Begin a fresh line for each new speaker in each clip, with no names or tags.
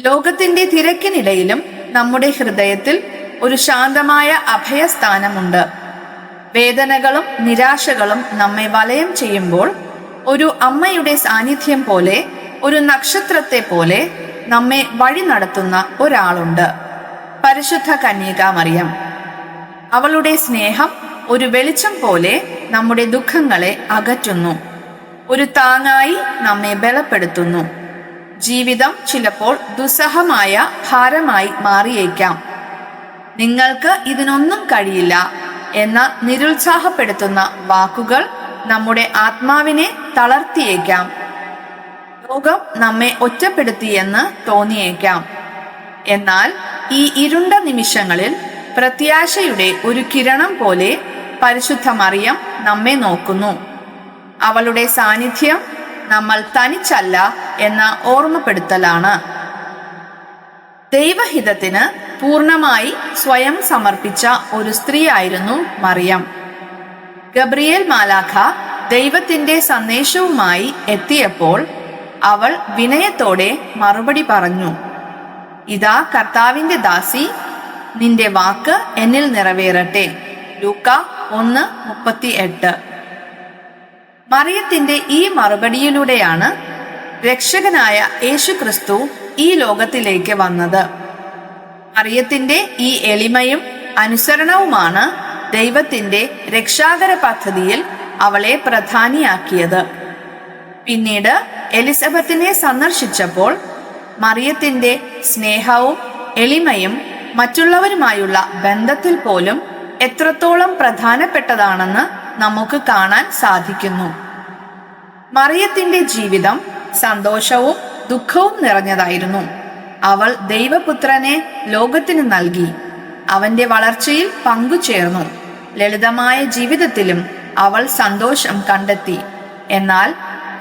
ലോകത്തിന്റെ തിരക്കിനിടയിലും നമ്മുടെ ഹൃദയത്തിൽ ഒരു ശാന്തമായ അഭയസ്ഥാനമുണ്ട്. വേദനകളും നിരാശകളും നമ്മെ വലയം ചെയ്യുമ്പോൾ ഒരു അമ്മയുടെ സാന്നിധ്യം പോലെ ഒരു നക്ഷത്രത്തെ പോലെ നമ്മെ വഴി നടത്തുന്ന ഒരാളുണ്ട്. പരിശുദ്ധ കന്യക മറിയം. അവളുടെ സ്നേഹം ഒരു വെളിച്ചം പോലെ നമ്മുടെ ദുഃഖങ്ങളെ അകറ്റുന്നു. ഒരു താങ്ങായി നമ്മെ ബലപ്പെടുത്തുന്നു. ജീവിതം ചിലപ്പോൾ ദുസ്സഹമായ ഭാരമായി മാറിയേക്കാം. നിങ്ങൾക്ക് ഇതിനൊന്നും കഴിയില്ല എന്ന നിരുത്സാഹപ്പെടുത്തുന്ന വാക്കുകൾ നമ്മുടെ ആത്മാവിനെ തളർത്തിയേക്കാം. ലോകം നമ്മെ ഒറ്റപ്പെടുത്തിയെന്ന് തോന്നിയേക്കാം. എന്നാൽ ഈ ഇരുണ്ട നിമിഷങ്ങളിൽ പ്രത്യാശയുടെ ഒരു കിരണം പോലെ പരിശുദ്ധ മറിയം നമ്മെ നോക്കുന്നു. അവളുടെ സാന്നിധ്യം നമ്മൾ തനിച്ചല്ല എന്ന ഓർമ്മപ്പെടുത്തലാണ്. ദൈവഹിതത്തിന് പൂർണമായി സ്വയം സമർപ്പിച്ച ഒരു സ്ത്രീയായിരുന്നു മറിയം. ഗബ്രിയേൽ മാലാഖ ദൈവത്തിന്റെ സന്ദേശവുമായി എത്തിയപ്പോൾ അവൾ വിനയത്തോടെ മറുപടി പറഞ്ഞു ഇതാ കർത്താവിന്റെ ദാസി നിന്റെ വാക്ക് എന്നിൽ നിറവേറട്ടെ. ലൂക്ക ഒന്ന് മുപ്പത്തി എട്ട് മറിയത്തിന്റെ ഈ മറുപടിയിലൂടെയാണ് രക്ഷകനായ യേശു ക്രിസ്തു ഈ ലോകത്തിലേക്ക് വന്നത്. മറിയത്തിന്റെ ഈ എളിമയും അനുസരണവുമാണ് ദൈവത്തിന്റെ രക്ഷാകര പദ്ധതിയിൽ അവളെ പ്രധാനിയാക്കിയത്. പിന്നീട് എലിസബത്തിനെ സന്ദർശിച്ചപ്പോൾ മറിയത്തിന്റെ സ്നേഹവും എളിമയും മറ്റുള്ളവരുമായുള്ള ബന്ധത്തിൽ പോലും എത്രത്തോളം പ്രധാനപ്പെട്ടതാണെന്ന് നമുക്ക് കാണാൻ സാധിക്കുന്നു. മറിയത്തിന്റെ ജീവിതം സന്തോഷവും ദുഃഖവും നിറഞ്ഞതായിരുന്നു. അവൾ ദൈവപുത്രനെ ലോകത്തിന് നൽകി. അവന്റെ വളർച്ചയിൽ പങ്കുചേർന്നു ലളിതമായ ജീവിതത്തിലും അവൾ സന്തോഷം കണ്ടെത്തി. എന്നാൽ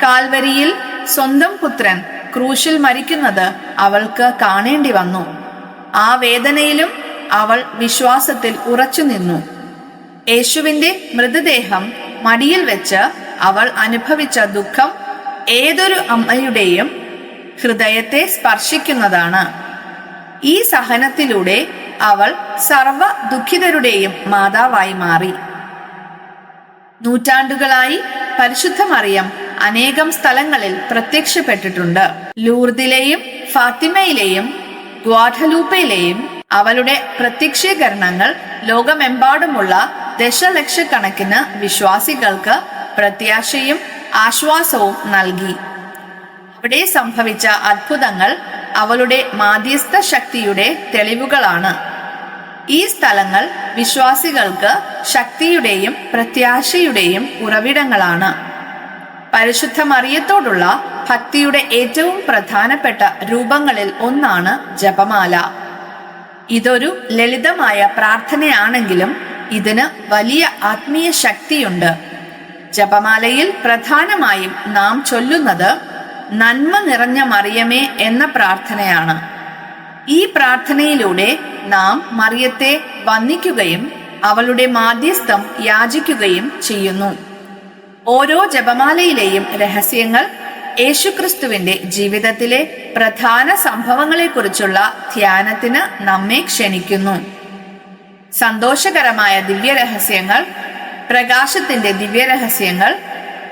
കാൽവരിയിൽ സ്വന്തം പുത്രൻ ക്രൂശിൽ മരിക്കുന്നത് അവൾക്ക് കാണേണ്ടി വന്നു. ആ വേദനയിലും അവൾ വിശ്വാസത്തിൽ ഉറച്ചു നിന്നു യേശുവിന്റെ മൃതദേഹം മടിയിൽ വെച്ച് അവൾ അനുഭവിച്ച ദുഃഖം ഏതൊരു അമ്മയുടെയും ഹൃദയത്തെ സ്പർശിക്കുന്നതാണ്. ഈ സഹനത്തിലൂടെ അവൾ സർവ ദുഃഖിതരുടെയും മാതാവായി മാറി. നൂറ്റാണ്ടുകളായി പരിശുദ്ധ മറിയം അനേകം സ്ഥലങ്ങളിൽ പ്രത്യക്ഷപ്പെട്ടിട്ടുണ്ട്. ലൂർദിലെയും ഫാത്തിമയിലെയും ഗ്വാഡലൂപ്പയിലെയും അവളുടെ പ്രത്യക്ഷീകരണങ്ങൾ ലോകമെമ്പാടുമുള്ള ദശലക്ഷക്കണക്കിന് വിശ്വാസികൾക്ക് പ്രത്യാശയും ആശ്വാസവും നൽകി. അവിടെ സംഭവിച്ച അത്ഭുതങ്ങൾ അവളുടെ മാധ്യസ്ഥ ശക്തിയുടെ തെളിവുകളാണ്. ഈ സ്ഥലങ്ങൾ വിശ്വാസികൾക്ക് ശക്തിയുടെയും പ്രത്യാശയുടെയും ഉറവിടങ്ങളാണ്. പരിശുദ്ധ മറിയത്തോടുള്ള ഭക്തിയുടെ ഏറ്റവും പ്രധാനപ്പെട്ട രൂപങ്ങളിൽ ഒന്നാണ് ജപമാല. ഇതൊരു ലളിതമായ പ്രാർത്ഥനയാണെങ്കിലും ഇതിന് വലിയ ആത്മീയ ശക്തിയുണ്ട്. ജപമാലയിൽ പ്രധാനമായും നാം ചൊല്ലുന്നത് നന്മ നിറഞ്ഞ മറിയമേ എന്ന പ്രാർത്ഥനയാണ്. ഈ പ്രാർത്ഥനയിലൂടെ നാം മറിയത്തെ വന്ദിക്കുകയും അവളുടെ മാധ്യസ്ഥം യാചിക്കുകയും ചെയ്യുന്നു. ഓരോ ജപമാലയിലെയും രഹസ്യങ്ങൾ യേശുക്രിസ്തുവിന്റെ ജീവിതത്തിലെ പ്രധാന സംഭവങ്ങളെക്കുറിച്ചുള്ള ധ്യാനത്തിന് നമ്മെ ക്ഷണിക്കുന്നു. സന്തോഷകരമായ ദിവ്യരഹസ്യങ്ങൾ പ്രകാശത്തിന്റെ ദിവ്യരഹസ്യങ്ങൾ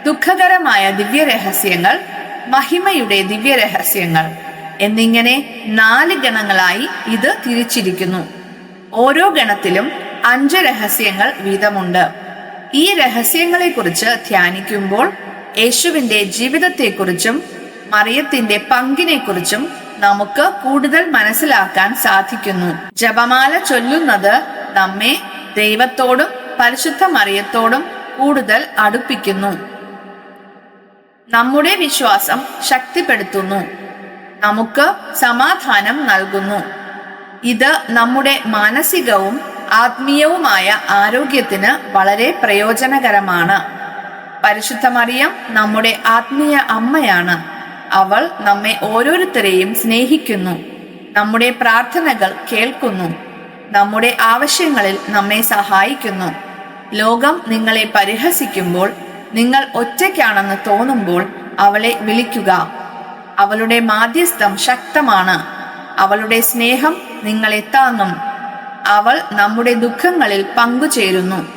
ദുഃഖകരമായ ദിവ്യരഹസ്യങ്ങൾ മഹിമയുടെ ദിവ്യരഹസ്യങ്ങൾ എന്നിങ്ങനെ നാല് ഗണങ്ങളായി ഇത് തിരിച്ചിരിക്കുന്നു. ഓരോ ഗണത്തിലും അഞ്ച് രഹസ്യങ്ങൾ വീതമുണ്ട്. ഈ രഹസ്യങ്ങളെക്കുറിച്ച് ധ്യാനിക്കുമ്പോൾ യേശുവിന്റെ ജീവിതത്തെക്കുറിച്ചും മറിയത്തിന്റെ പങ്കിനെക്കുറിച്ചും നമുക്ക് കൂടുതൽ മനസ്സിലാക്കാൻ സാധിക്കുന്നു. ജപമാല ചൊല്ലുന്നത് നമ്മെ ദൈവത്തോടും പരിശുദ്ധ മറിയത്തോടും കൂടുതൽ അടുപ്പിക്കുന്നു. നമ്മുടെ വിശ്വാസം ശക്തിപ്പെടുത്തുന്നു. നമുക്ക് സമാധാനം നൽകുന്നു. ഇത് നമ്മുടെ മാനസികവും ആത്മീയവുമായ ആരോഗ്യത്തിന് വളരെ പ്രയോജനകരമാണ്. പരിശുദ്ധ മറിയം നമ്മുടെ ആത്മീയ അമ്മയാണ്. അവൾ നമ്മെ ഓരോരുത്തരെയും സ്നേഹിക്കുന്നു. നമ്മുടെ പ്രാർത്ഥനകൾ കേൾക്കുന്നു. നമ്മുടെ ആവശ്യങ്ങളിൽ നമ്മെ സഹായിക്കുന്നു. ലോകം നിങ്ങളെ പരിഹസിക്കുമ്പോൾ നിങ്ങൾ ഒറ്റയ്ക്കാണെന്ന് തോന്നുമ്പോൾ അവളെ വിളിക്കുക. അവളുടെ മാധ്യസ്ഥം ശക്തമാണ്. അവളുടെ സ്നേഹം നിങ്ങളെ താങ്ങും. അവൾ നമ്മുടെ ദുഃഖങ്ങളിൽ പങ്കുചേരുന്നു.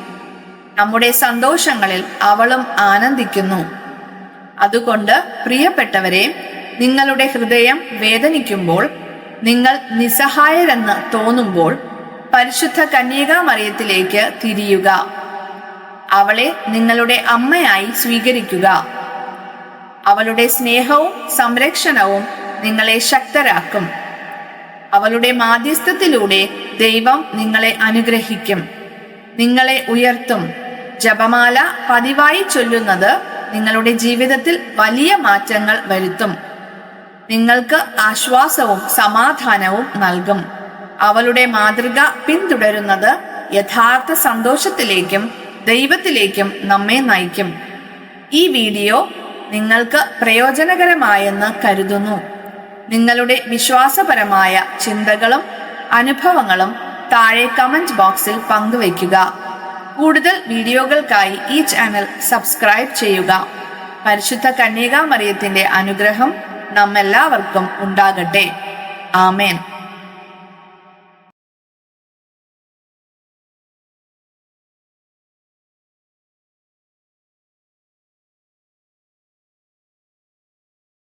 നമ്മുടെ സന്തോഷങ്ങളിൽ അവളും ആനന്ദിക്കുന്നു. അതുകൊണ്ട് പ്രിയപ്പെട്ടവരെ നിങ്ങളുടെ ഹൃദയം വേദനിക്കുമ്പോൾ നിങ്ങൾ നിസ്സഹായരെന്ന് തോന്നുമ്പോൾ പരിശുദ്ധ കന്യകാമറിയത്തിലേക്ക് തിരിയുക. അവളെ നിങ്ങളുടെ അമ്മയായി സ്വീകരിക്കുക. അവളുടെ സ്നേഹവും സംരക്ഷണവും നിങ്ങളെ ശക്തരാക്കും. അവളുടെ മാധ്യസ്ഥത്തിലൂടെ ദൈവം നിങ്ങളെ അനുഗ്രഹിക്കും. നിങ്ങളെ ഉയർത്തും. ജപമാല പതിവായി ചൊല്ലുന്നത് നിങ്ങളുടെ ജീവിതത്തിൽ വലിയ മാറ്റങ്ങൾ വരുത്തും. നിങ്ങൾക്ക് ആശ്വാസവും സമാധാനവും നൽകും. അവളുടെ മാതൃക പിന്തുടരുന്നത് യഥാർത്ഥ സന്തോഷത്തിലേക്കും ദൈവത്തിലേക്കും നമ്മെ നയിക്കും. ഈ വീഡിയോ നിങ്ങൾക്ക് പ്രയോജനകരമായെന്ന് കരുതുന്നു. നിങ്ങളുടെ വിശ്വാസപരമായ ചിന്തകളും അനുഭവങ്ങളും താഴെ കമന്റ് ബോക്സിൽ പങ്കുവയ്ക്കുക. കൂടുതൽ വീഡിയോകൾക്കായി ഈ ചാനൽ സബ്സ്ക്രൈബ് ചെയ്യുക. പരിശുദ്ധ കന്യകാമറിയത്തിന്റെ അനുഗ്രഹം നമ്മെല്ലാവർക്കും ഉണ്ടാകട്ടെ. ആമേൻ.